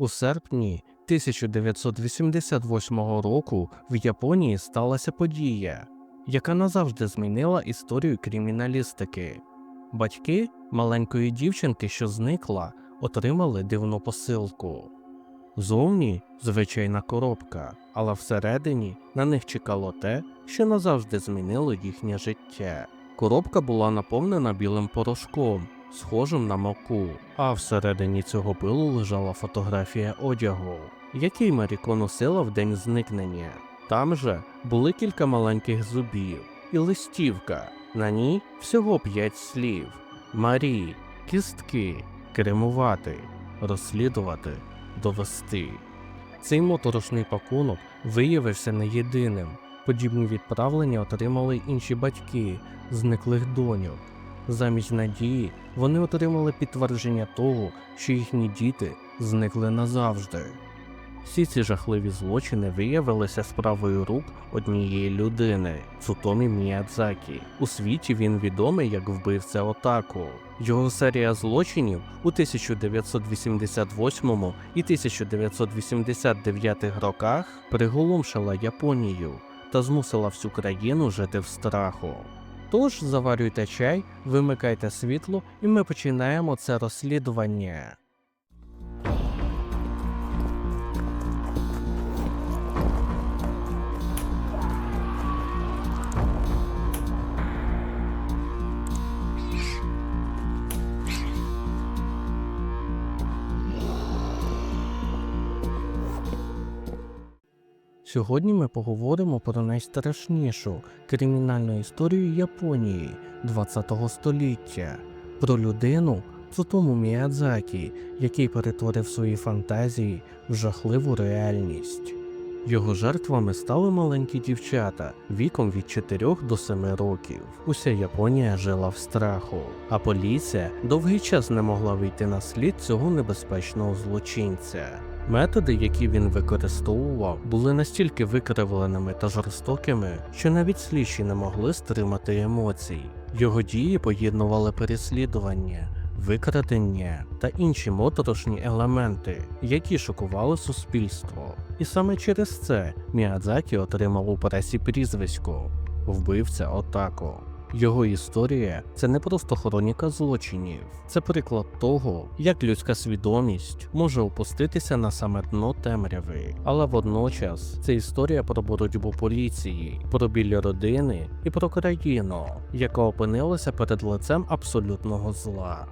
У серпні 1988 року в Японії сталася подія, яка назавжди змінила історію криміналістики. Батьки маленької дівчинки, що зникла, отримали дивну посилку. Зовні звичайна коробка, але всередині на них чекало те, що назавжди змінило їхнє життя. Коробка була наповнена білим порошком, схожим на муку, а всередині цього пилу лежала фотографія одягу, який Маріко носила в день зникнення. Там же були кілька маленьких зубів і листівка. На ній всього п'ять слів: Марі, кістки, кермувати, розслідувати, довести. Цей моторошний пакунок виявився не єдиним. Подібні відправлення отримали інші батьки зниклих доньок. Замість надії вони отримали підтвердження того, що їхні діти зникли назавжди. Всі ці жахливі злочини виявилися справою рук однієї людини Цутомі Міядзакі. У світі він відомий як вбивця Отаку. Його серія злочинів у 1988 і 1989 роках приголомшила Японію та змусила всю країну жити в страху. Тож заварюйте чай, вимикайте світло, і ми починаємо це розслідування. Сьогодні ми поговоримо про найстрашнішу кримінальну історію Японії ХХ століття, про людину Цутому Міядзакі, який перетворив свої фантазії в жахливу реальність. Його жертвами стали маленькі дівчата віком від 4 до 7 років. Уся Японія жила в страху, а поліція довгий час не могла вийти на слід цього небезпечного злочинця. Методи, які він використовував, були настільки викривленими та жорстокими, що навіть слідчі не могли стримати емоцій. Його дії поєднували переслідування, викрадення та інші моторошні елементи, які шокували суспільство. І саме через це Міядзакі отримав у пресі прізвисько вбивця Отако. Його історія це не просто хроніка злочинів, це приклад того, як людська свідомість може опуститися на саме дно темряви. Але водночас це історія про боротьбу поліції, про біль родини і про країну, яка опинилася перед лицем абсолютного зла.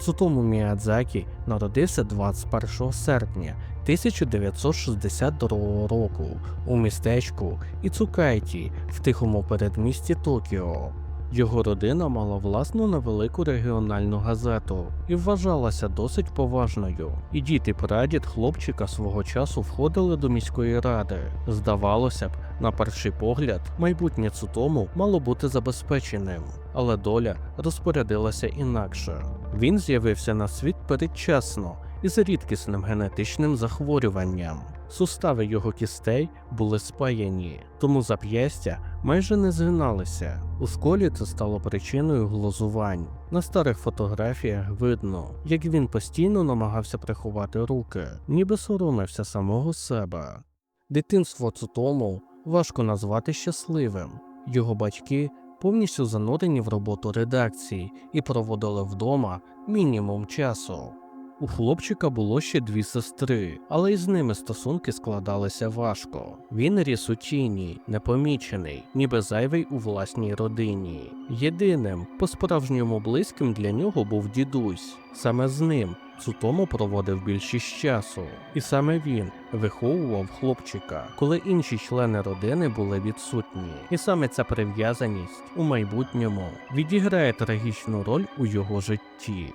Цутому Міядзакі народився 21 серпня 1962 року у містечку Іцукайті в тихому передмісті Токіо. Його родина мала власну невелику регіональну газету і вважалася досить поважною. І дід і прадід хлопчика свого часу входили до міської ради. Здавалося б, на перший погляд, майбутнє Цутому мало бути забезпеченим, але доля розпорядилася інакше. Він з'явився на світ передчасно із рідкісним генетичним захворюванням. Сустави його кістей були спаяні, тому зап'ястя майже не згиналися. У школі це стало причиною глузувань. На старих фотографіях видно, як він постійно намагався приховати руки, ніби соромився самого себе. Дитинство Цутому важко назвати щасливим. Його батьки повністю занурені в роботу редакції і проводили вдома мінімум часу. У хлопчика було ще дві сестри, але із ними стосунки складалися важко. Він ріс у тіні, непомічений, ніби зайвий у власній родині. Єдиним, по-справжньому близьким для нього був дідусь. Саме з ним Цутому проводив більшість часу, і саме він виховував хлопчика, коли інші члени родини були відсутні. І саме ця прив'язаність у майбутньому відіграє трагічну роль у його житті.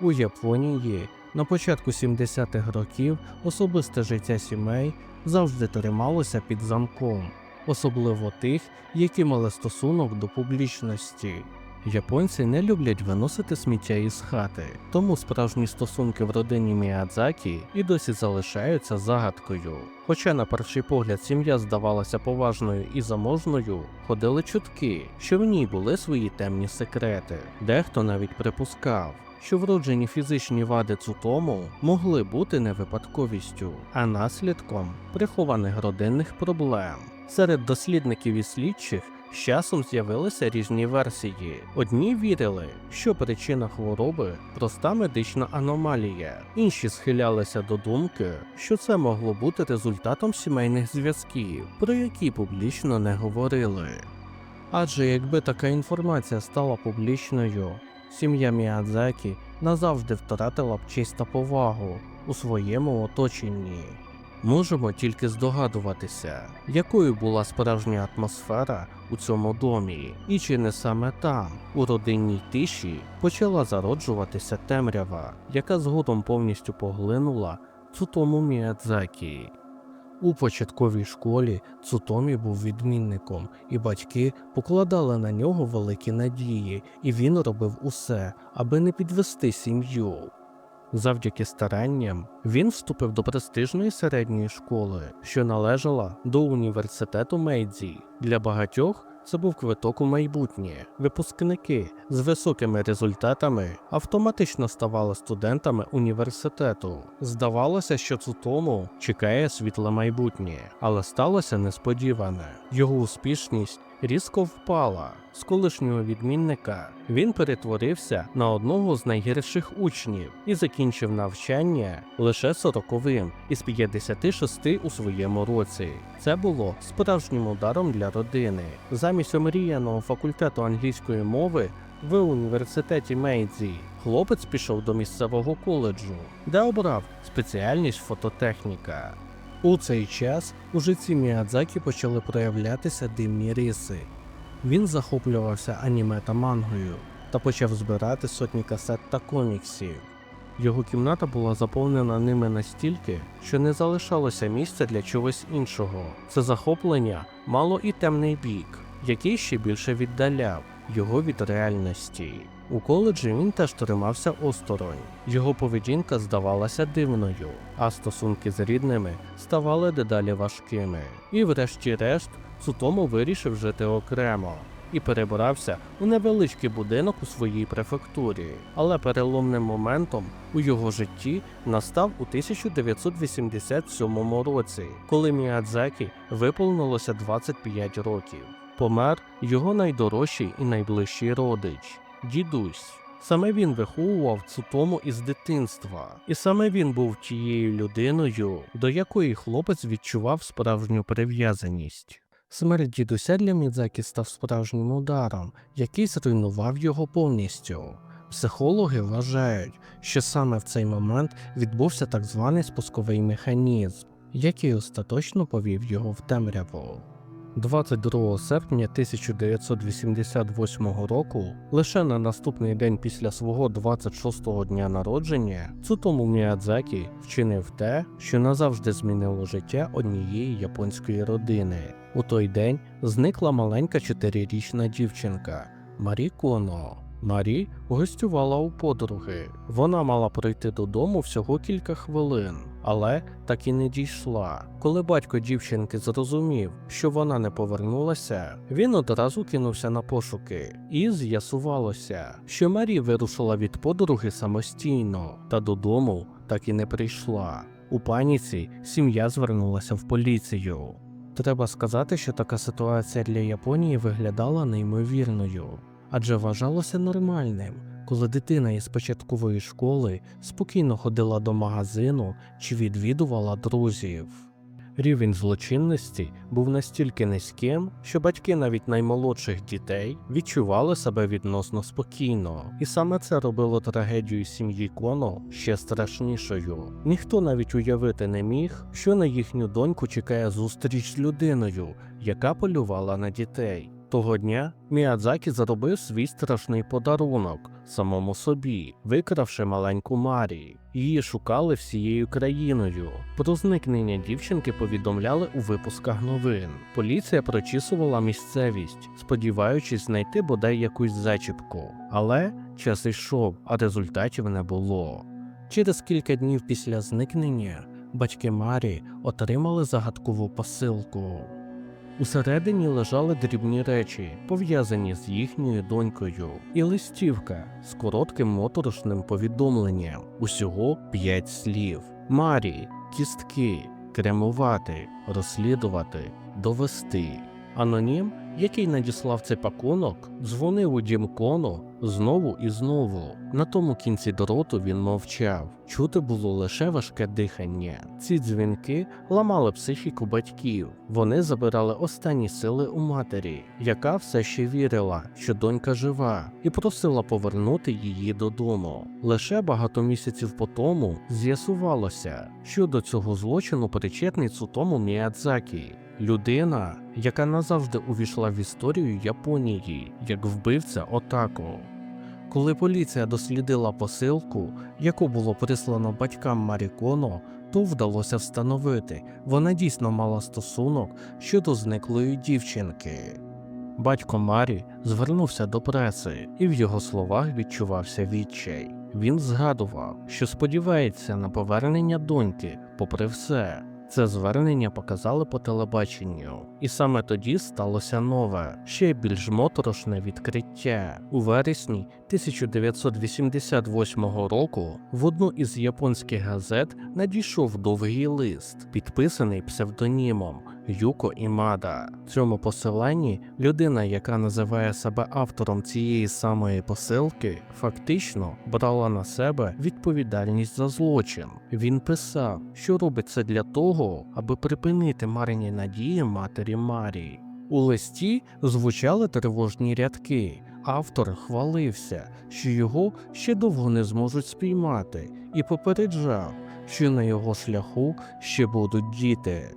У Японії на початку 70-х років особисте життя сімей завжди трималося під замком, особливо тих, які мали стосунок до публічності. Японці не люблять виносити сміття із хати, тому справжні стосунки в родині Міядзакі і досі залишаються загадкою. Хоча на перший погляд сім'я здавалася поважною і заможною, ходили чутки, що в ній були свої темні секрети. Дехто навіть припускав, що вроджені фізичні вади Цутому могли бути не випадковістю, а наслідком прихованих родинних проблем. Серед дослідників і слідчих з часом з'явилися різні версії. Одні вірили, що причина хвороби проста медична аномалія, інші схилялися до думки, що це могло бути результатом сімейних зв'язків, про які публічно не говорили. Адже якби така інформація стала публічною, сім'я Міядзакі назавжди втратила б честь та повагу у своєму оточенні. Можемо тільки здогадуватися, якою була справжня атмосфера у цьому домі, і чи не саме там, у родинній тиші, почала зароджуватися темрява, яка згодом повністю поглинула Цутому Міядзакі. У початковій школі Цутомі був відмінником, і батьки покладали на нього великі надії, і він робив усе, аби не підвести сім'ю. Завдяки старанням він вступив до престижної середньої школи, що належала до університету Мейдзі. Для багатьох це був квиток у майбутнє. Випускники з високими результатами автоматично ставали студентами університету. Здавалося, що Цутому чекає світле майбутнє, але сталося несподіване. Його успішність різко впала. З колишнього відмінника він перетворився на одного з найгірших учнів і закінчив навчання лише сороковим із 56 у своєму році. Це було справжнім ударом для родини. Замість омріяного факультету англійської мови в університеті Мейдзі хлопець пішов до місцевого коледжу, де обрав спеціальність фототехніка. У цей час у житті Міядзакі почали проявлятися дивні риси. Він захоплювався аніме та мангою та почав збирати сотні касет та коміксів. Його кімната була заповнена ними настільки, що не залишалося місця для чогось іншого. Це захоплення мало і темний бік, який ще більше віддаляв його від реальності. У коледжі він теж тримався осторонь. Його поведінка здавалася дивною, а стосунки з рідними ставали дедалі важкими. І, врешті-решт, Цутому вирішив жити окремо і перебрався у невеличкий будинок у своїй префектурі. Але переломним моментом у його житті настав у 1987 році, коли Міядзакі виповнилося 25 років. Помер його найдорожчий і найближчий родич дідусь. Саме він виховував Цутому із дитинства, і саме він був тією людиною, до якої хлопець відчував справжню прив'язаність. Смерть дідуся для Мідзакі став справжнім ударом, який зруйнував його повністю. Психологи вважають, що саме в цей момент відбувся так званий спусковий механізм, який остаточно повів його в темряву. 22 серпня 1988 року, лише на наступний день після свого 26-го дня народження, Цутому Міядзакі вчинив те, що назавжди змінило життя однієї японської родини. У той день зникла маленька чотирирічна дівчинка Марі Коно. Марі гостювала у подруги. Вона мала прийти додому всього кілька хвилин, але так і не дійшла. Коли батько дівчинки зрозумів, що вона не повернулася, він одразу кинувся на пошуки, і з'ясувалося, що Марі вирушила від подруги самостійно, та додому так і не прийшла. У паніці сім'я звернулася в поліцію. Треба сказати, що така ситуація для Японії виглядала неймовірною адже вважалося нормальним, коли дитина із початкової школи спокійно ходила до магазину чи відвідувала друзів. Рівень злочинності був настільки низьким, що батьки навіть наймолодших дітей відчували себе відносно спокійно, і саме це робило трагедію сім'ї Коно ще страшнішою. Ніхто навіть уявити не міг, що на їхню доньку чекає зустріч з людиною, яка полювала на дітей. Того дня Міядзакі заробив свій страшний подарунок самому собі, викравши маленьку Марі. Її шукали всією країною. Про зникнення дівчинки повідомляли у випусках новин. Поліція прочісувала місцевість, сподіваючись знайти бодай якусь зачіпку. Але час йшов, а результатів не було. Через кілька днів після зникнення батьки Марі отримали загадкову посилку. Усередині лежали дрібні речі, пов'язані з їхньою донькою, і листівка з коротким моторошним повідомленням. Усього п'ять слів: Марі, кістки, кремувати, розслідувати, довести. Анонім, який надіслав цей пакунок, дзвонив у дім кону знову і знову. На тому кінці дроту він мовчав. Чути було лише важке дихання. Ці дзвінки ламали психіку батьків. Вони забирали останні сили у матері, яка все ще вірила, що донька жива, і просила повернути її додому. Лише багато місяців по тому з'ясувалося, що до цього злочину причетний Цутому Міядзакі. Людина, яка назавжди увійшла в історію Японії як вбивця Отако. Коли поліція дослідила посилку, яку було прислано батькам Маріконо, то вдалося встановити, вона дійсно мала стосунок щодо зниклої дівчинки. Батько Марі звернувся до преси, і в його словах відчувався відчай. Він згадував, що сподівається на повернення доньки, попри все. Це звернення показали по телебаченню, і саме тоді сталося нове, ще більш моторошне відкриття. У вересні 1988 року в одну із японських газет надійшов довгий лист, підписаний псевдонімом Юко Імада. В цьому посиланні людина, яка називає себе автором цієї самої посилки, фактично брала на себе відповідальність за злочин. Він писав, що робить це для того, аби припинити марні надії матері Марії. У листі звучали тривожні рядки. Автор хвалився, що його ще довго не зможуть спіймати, і попереджав, що на його шляху ще будуть діти.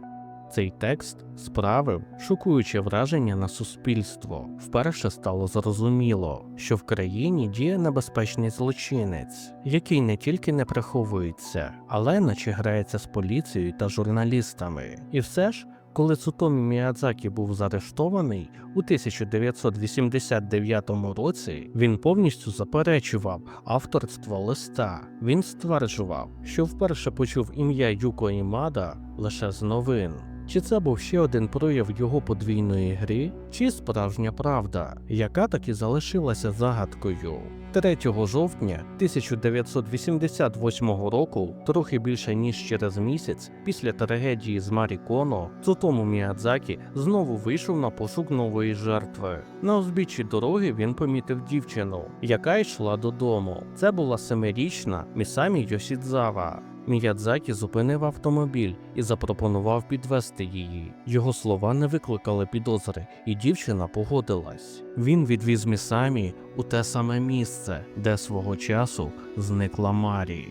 Цей текст справив шокуюче враження на суспільство. Вперше стало зрозуміло, що в країні діє небезпечний злочинець, який не тільки не приховується, але наче грається з поліцією та журналістами. І все ж, коли Цутомі Міядзакі був заарештований у 1989 році, він повністю заперечував авторство листа. Він стверджував, що вперше почув ім'я Юко Імада лише з новин. Чи це був ще один прояв його подвійної гри, чи справжня правда, яка так і залишилася загадкою? 3 жовтня 1988 року, трохи більше ніж через місяць, після трагедії з Марі Коно, Цутому Міядзакі знову вийшов на пошук нової жертви. На узбіччі дороги він помітив дівчину, яка йшла додому. Це була семирічна Місамі Йосідзава. Міядзакі зупинив автомобіль і запропонував підвести її. Його слова не викликали підозри, і дівчина погодилась. Він відвіз Місамі у те саме місце, де свого часу зникла Марі.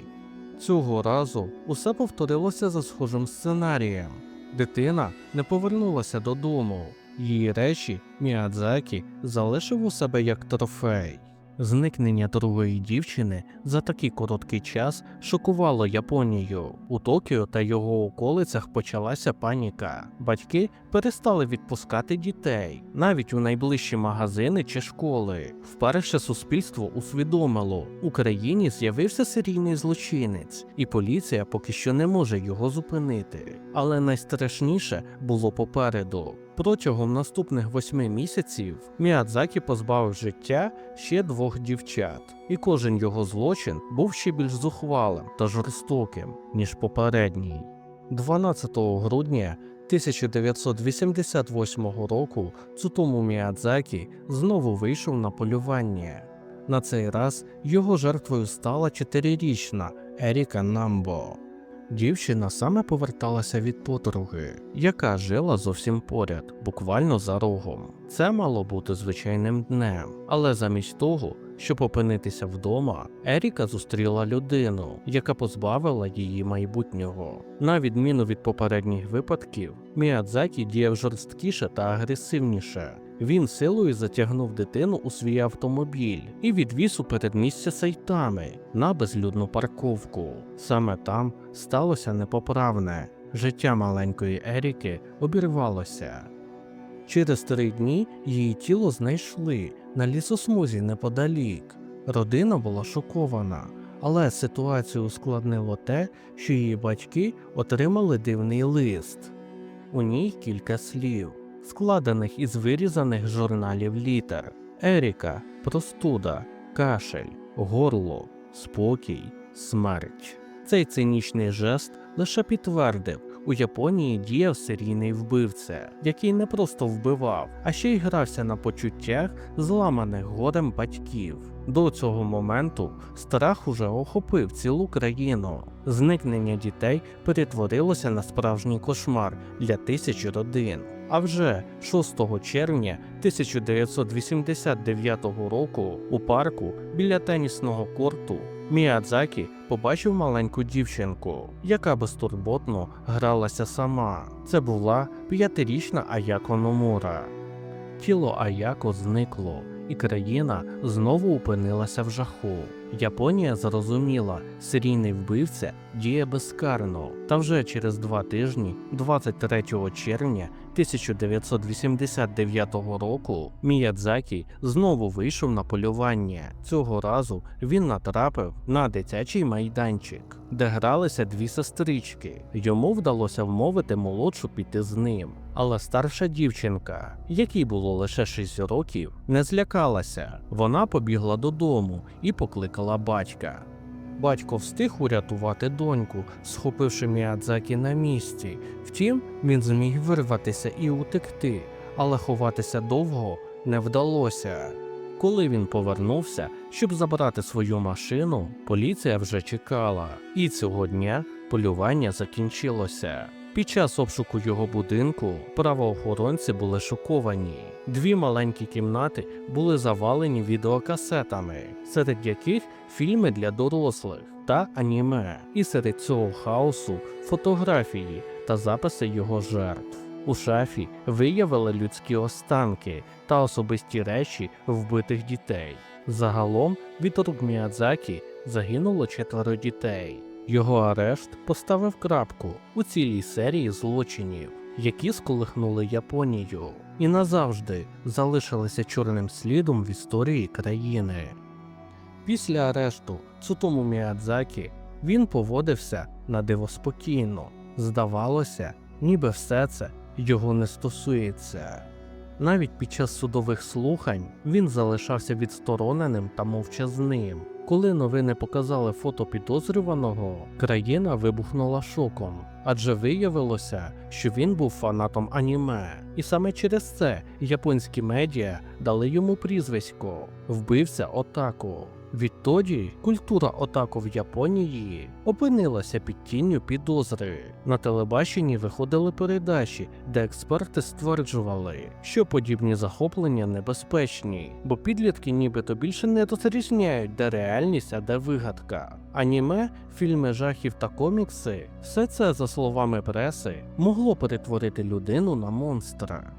Цього разу усе повторилося за схожим сценарієм. Дитина не повернулася додому. Її речі Міядзакі залишив у себе як трофей. Зникнення другої дівчини за такий короткий час шокувало Японію. У Токіо та його околицях почалася паніка. Батьки перестали відпускати дітей навіть у найближчі магазини чи школи. Вперше суспільство усвідомило, у країні з'явився серійний злочинець, і поліція поки що не може його зупинити. Але найстрашніше було попереду. Протягом наступних восьми місяців Міядзакі позбавив життя ще двох дівчат, і кожен його злочин був ще більш зухвалим та жорстоким, ніж попередній. 12 грудня 1988 року Цутому Міядзакі знову вийшов на полювання. На цей раз його жертвою стала чотирирічна Еріка Намбо. Дівчина саме поверталася від подруги, яка жила зовсім поряд, буквально за рогом. Це мало бути звичайним днем, але замість того, щоб опинитися вдома, Еріка зустріла людину, яка позбавила її майбутнього. На відміну від попередніх випадків, Міядзакі діяв жорсткіше та агресивніше. Він силою затягнув дитину у свій автомобіль і відвіз у передмістя Сайтами на безлюдну парковку. Саме там сталося непоправне. Життя маленької Еріки обірвалося. Через три дні її тіло знайшли на лісосмузі неподалік. Родина була шокована, але ситуацію ускладнило те, що її батьки отримали дивний лист. У ній кілька слів. Складених із вирізаних журналів літер. Еріка, простуда, кашель, горло, спокій, смерть. Цей цинічний жест лише підтвердив, у Японії діяв серійний вбивця, який не просто вбивав, а ще й грався на почуттях зламаних горем батьків. До цього моменту страх уже охопив цілу країну. Зникнення дітей перетворилося на справжній кошмар для тисяч родин. А вже 6 червня 1989 року у парку біля тенісного корту Міядзакі побачив маленьку дівчинку, яка безтурботно гралася сама. Це була п'ятирічна Аяко Номура. Тіло Аяко зникло, і країна знову опинилася в жаху. Японія зрозуміла, серійний вбивця діє безкарно. Та вже через два тижні, 23 червня 1989 року, Міядзакі знову вийшов на полювання. Цього разу він натрапив на дитячий майданчик, де гралися дві сестрички. Йому вдалося вмовити молодшу піти з ним. Але старша дівчинка, якій було лише 6 років, не злякалася. Вона побігла додому і покликала батька. Батько встиг урятувати доньку, схопивши Міадзакі на місці. Втім, він зміг вирватися і утекти, але ховатися довго не вдалося. Коли він повернувся, щоб забрати свою машину, поліція вже чекала, і цього дня полювання закінчилося. Під час обшуку його будинку правоохоронці були шоковані. Дві маленькі кімнати були завалені відеокасетами, серед яких фільми для дорослих та аніме, і серед цього хаосу фотографії та записи його жертв. У шафі виявили людські останки та особисті речі вбитих дітей. Загалом від рук Міядзакі загинуло четверо дітей. Його арешт поставив крапку у цілій серії злочинів, які сколихнули Японію і назавжди залишилися чорним слідом в історії країни. Після арешту Цутому Міядзакі він поводився на диво спокійно. Здавалося, ніби все це його не стосується. Навіть під час судових слухань він залишався відстороненим та мовчазним. Коли новини показали фото підозрюваного, країна вибухнула шоком, адже виявилося, що він був фанатом аніме, і саме через це японські медіа дали йому прізвисько. Вбився Отаку. Відтоді культура отаку в Японії опинилася під тінню підозри. На телебаченні виходили передачі, де експерти стверджували, що подібні захоплення небезпечні, бо підлітки нібито більше не розрізняють, де реальність, а де вигадка. Аніме, фільми жахів та комікси все це, за словами преси, могло перетворити людину на монстра.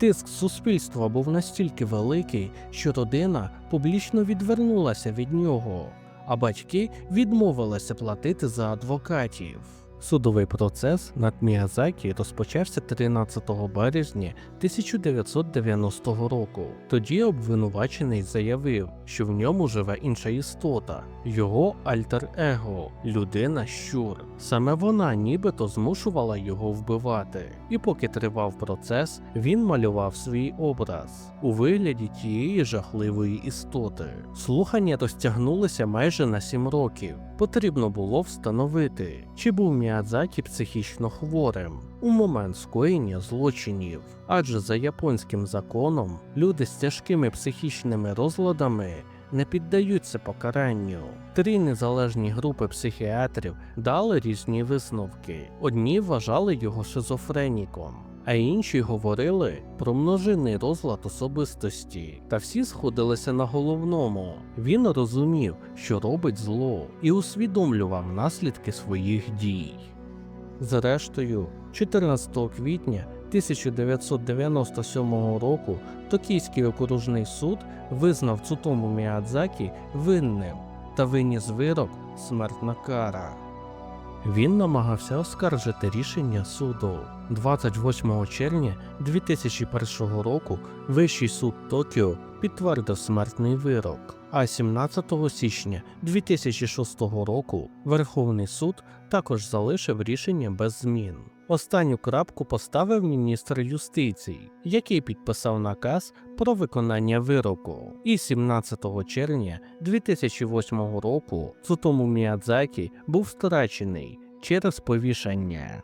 Тиск суспільства був настільки великий, що родина публічно відвернулася від нього, а батьки відмовилися платити за адвокатів. Судовий процес над Міязакі розпочався 13 березня 1990 року. Тоді обвинувачений заявив, що в ньому живе інша істота, його альтер-его, людина щур. Саме вона нібито змушувала його вбивати. І поки тривав процес, він малював свій образ у вигляді тієї жахливої істоти. Слухання розтягнулися майже на 7 років. Потрібно було встановити, чи був Міядзакі психічно хворим у момент скоєння злочинів. Адже за японським законом люди з тяжкими психічними розладами не піддаються покаранню. Три незалежні групи психіатрів дали різні висновки. Одні вважали його шизофреніком, а інші говорили про множинний розлад особистості. Та всі сходилися на головному. Він розумів, що робить зло, і усвідомлював наслідки своїх дій. Зрештою, 14 квітня 1997 року Токійський окружний суд визнав Цутому Міядзакі винним та виніс вирок смертна кара. Він намагався оскаржити рішення суду. 28 червня 2001 року Вищий суд Токіо підтвердив смертний вирок. А 17 січня 2006 року Верховний суд також залишив рішення без змін. Останню крапку поставив міністр юстиції, який підписав наказ про виконання вироку. І 17 червня 2008 року Цутому Міядзакі був втрачений через повішання.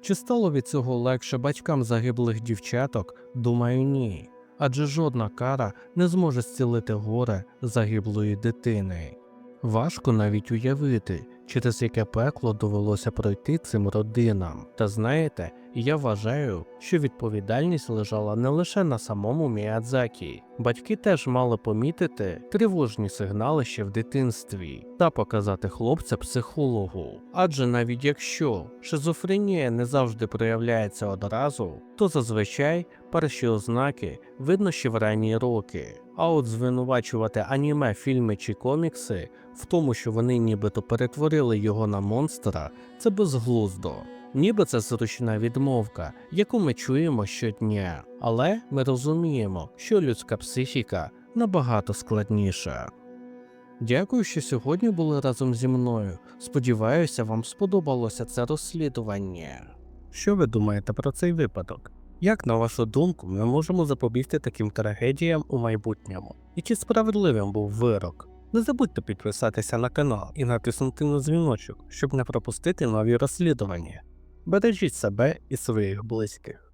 Чи стало від цього легше батькам загиблих дівчаток? Думаю, ні. Адже жодна кара не зможе зцілити горе загиблої дитини. Важко навіть уявити, через яке пекло довелося пройти цим родинам. Та знаєте, я вважаю, що відповідальність лежала не лише на самому Міядзакі. Батьки теж мали помітити тривожні сигнали ще в дитинстві та показати хлопця психологу. Адже навіть якщо шизофренія не завжди проявляється одразу, то зазвичай перші ознаки видно ще в ранні роки. А от звинувачувати аніме, фільми чи комікси в тому, що вони нібито перетворили його на монстра, це безглуздо. Ніби це зручна відмовка, яку ми чуємо щодня, але ми розуміємо, що людська психіка набагато складніша. Дякую, що сьогодні були разом зі мною. Сподіваюся, вам сподобалося це розслідування. Що ви думаєте про цей випадок? Як на вашу думку, ми можемо запобігти таким трагедіям у майбутньому? І чи справедливим був вирок? Не забудьте підписатися на канал і натиснути на дзвіночок, щоб не пропустити нові розслідування. Бережіть себе і своїх близьких.